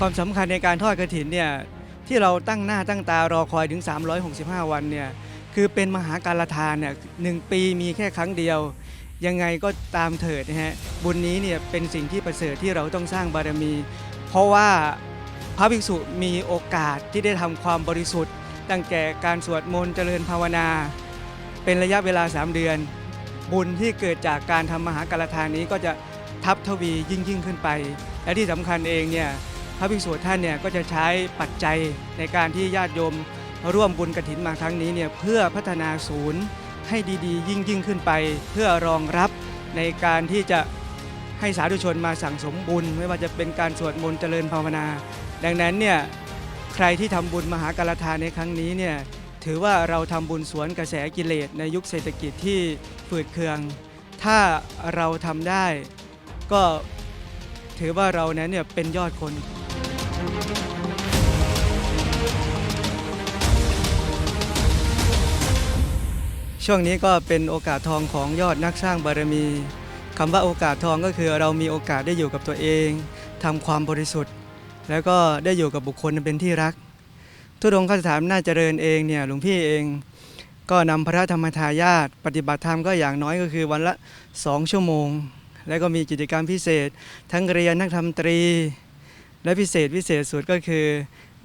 ความสำคัญในการทอดกระถินเนี่ยที่เราตั้งหน้าตั้งตารอคอยถึง 365 วันเนี่ยคือเป็นมหาการทานเนี่ยหนึ่งปีมีแค่ครั้งเดียว ยังไงก็ตามเถิดนะฮะบุญนี้เนี่ยเป็นสิ่งที่ประเสริฐที่เราต้องสร้างบารมี เพราะว่าพระภิกษุมีโอกาสที่ได้ทำความบริสุทธิ์ ตั้งแต่การสวดมนต์เจริญภาวนา เป็นระยะเวลา 3 เดือน บุญที่เกิดจากการทำมหาการทานนี้ก็จะทับทวียิ่งยิ่งขึ้นไป และที่สำคัญเองเนี่ย พระภิกษุท่านเนี่ยก็จะใช้ปัจจัยในการที่ญาติโยมร่วมบุญกระถินมาครั้งนี้เนี่ยเพื่อพัฒนาศูนย์ให้ดีๆ ยิ่งยิ่งขึ้นไป เพื่อรองรับในการที่จะให้สาธุชนมาสั่งสมบุญ ไม่ว่าจะเป็นการสวดมนต์เจริญภาวนา ดังนั้นเนี่ยใครที่ทำบุญมหาการทานในครั้งนี้เนี่ยถือว่าเราทำบุญสวนกระแสกิเลสในยุคเศรษฐกิจที่ฝืดเคือง ถ้าเราทำได้ก็ถือว่าเรานั้นเนี่ยเป็นยอดคน ช่วงนี้ก็เป็นโอกาสทองของยอดนักสร้างบารมีคำว่าโอกาสทองก็คือเรามีโอกาสได้อยู่กับตัวเองทำความบริสุทธิ์ แล้วก็ได้อยู่กับบุคคลเป็นที่รัก ทุดงคสถานน่าเจริญเองเนี่ยหลวงพี่เอง ก็นำพระธรรมทายาทปฏิบัติธรรมก็อย่างน้อยก็คือวันละ2ชั่วโมง แล้วก็มีกิจกรรมพิเศษ ทั้งเรียนนักธรรมตรี และพิเศษพิเศษสุดก็คือ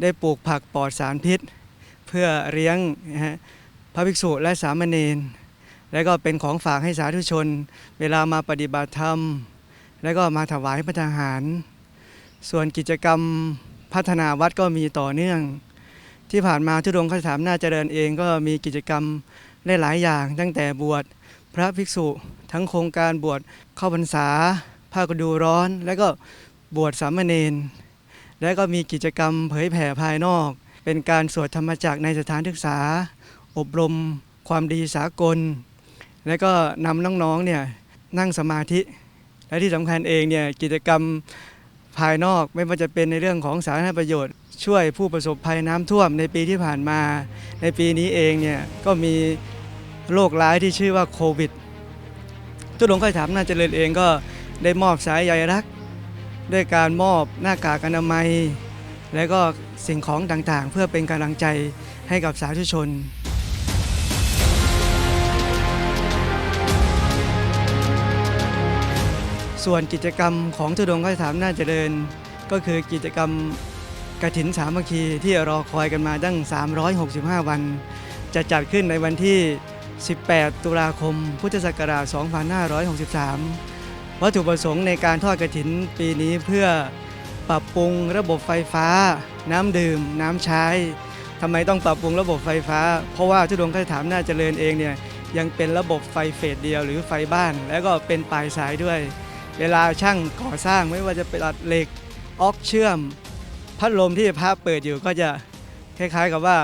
ได้ปลูกผักปลอดสารพิษ เพื่อเลี้ยงพระภิกษุและสามเณรและก็เป็นของฝากให้สาธุชน เวลามาปฏิบัติธรรม แล้วก็มาถวายพระทหาร ส่วนกิจกรรมพัฒนาวัดก็มีต่อเนื่อง ที่ผ่านมาทุดงคสถามหน่าเจริญเองก็มีกิจกรรมได้หลายอย่าง ตั้งแต่บวชพระภิกษุทั้งโครงการบวชเข้าพรรษาภาคฤดูร้อน และก็บวชสามเณร และก็มีกิจกรรมเผยแผ่ภายนอก เป็นการสวดธรรมจักรในสถานศึกษา อบรม ความดีสากล และก็นำน้องๆเนี่ยนั่งสมาธิ และที่สำคัญเองเนี่ยกิจกรรมภายนอกไม่ว่าจะเป็นในเรื่องของสาธารณประโยชน์ ช่วยผู้ประสบภัยน้ำท่วมในปีที่ผ่านมา ในปีนี้เองเนี่ยก็มีโรคร้ายที่ชื่อว่าโควิดทุกหลวงค่อยถามน่าเจริญเองก็ได้มอบสายใยรัก ด้วยการมอบหน้ากากอนามัย และก็สิ่งของต่างๆ เพื่อเป็นกำลังใจให้กับสาธุชน ส่วนกิจกรรมของทุดงค์ก็ถามน่าเจริญ ก็คือกิจกรรมกระถินสามัคคีที่รอคอยกันมาตั้ง 365 วัน จะจัดขึ้นในวันที่ 18 ตุลาคม พุทธศักราช 2563 วัตถุประสงค์ในการทอดกระถินปีนี้เพื่อปรับปรุงระบบไฟฟ้า น้ำดื่ม น้ำใช้ทำไมต้องปรับปรุงระบบไฟฟ้า เพราะว่าทุดงค์ก็ถามน่าเจริญเองเนี่ยยังเป็นระบบไฟเฟสเดียวหรือไฟบ้าน แล้วก็เป็นปลายสายด้วย เวลาช่างก่อสร้างไม่ว่าจะเป็นตัดเหล็กออกเชื่อม พัดลมที่พระเปิดอยู่ก็จะคล้ายๆกับว่า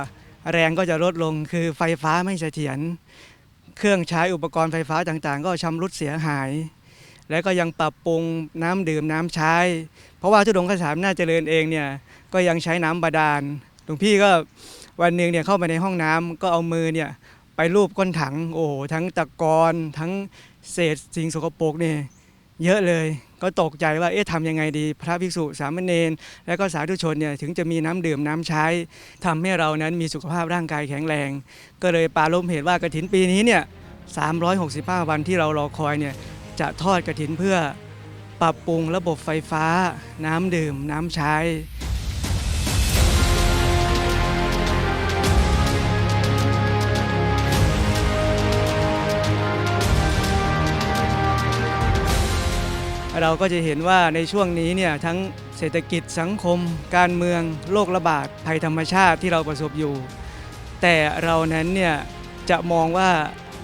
แรงก็จะลดลงคือไฟฟ้าไม่เสถียรเครื่องใช้อุปกรณ์ไฟฟ้าต่างๆ ก็ชำรุดเสียหาย แล้วก็ยังปรับปรุงน้ำดื่มน้ำใช้ เพราะว่าทุดงคสามน่าเจริญเองเนี่ยก็ยังใช้น้ำบาดาลหลวงพี่ก็วันหนึ่งเนี่ยเข้าไปในห้องน้ำก็เอามือเนี่ยไปรูปก้นถังโอ้โหทั้งตะกอนทั้งเศษสิ่งสกปรกเนี่ยเยอะเลยก็ตกใจว่าเอ๊ะทำยังไงดี พระภิกษุสามเณรและก็สาธุชนเนี่ยถึงจะมีน้ำดื่มน้ำใช้ทำให้เรานั้นมีสุขภาพร่างกายแข็งแรง ก็เลยปารภเหตุว่ากระถินปีนี้เนี่ย365 วันที่เรารอคอยเนี่ย จะทอดกระถินเพื่อปรับปรุงระบบไฟฟ้า น้ำดื่ม น้ำใช้ เราก็จะเห็นว่าในช่วงนี้เนี่ยทั้งเศรษฐกิจสังคม การเมืองโรคระบาดภัยธรรมชาติที่เราประสบอยู่ แต่เรานั้นเนี่ยจะมองว่า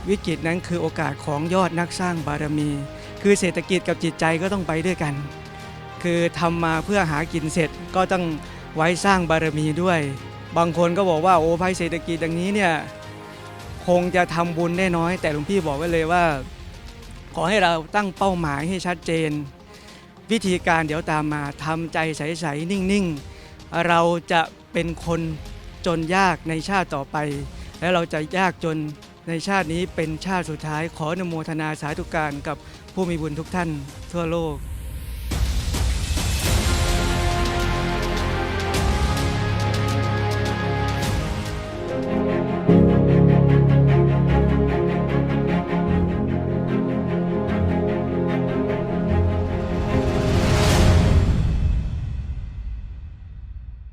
วิกฤตนั้นคือโอกาสของยอดนักสร้างบารมี คือเศรษฐกิจกับจิตใจก็ต้องไปด้วยกัน คือทำมาเพื่อหากินเสร็จก็ต้องไว้สร้างบารมีด้วย บางคนก็บอกว่าโอ้ภัยเศรษฐกิจอย่างนี้เนี่ยคงจะทำบุญได้น้อย แต่หลวงพี่บอกไว้เลยว่า ขอให้เราตั้งเป้าหมายให้ชัดเจน วิธีการเดี๋ยวตามมาทำใจใสๆนิ่งๆ เราจะเป็นคนจนยากในชาติต่อไป และเราจะยากจน ในชาตินี้เป็นชาติสุดท้ายขออนุโมทนาสาธุการกับผู้มีบุญทุกท่านทั่วโลก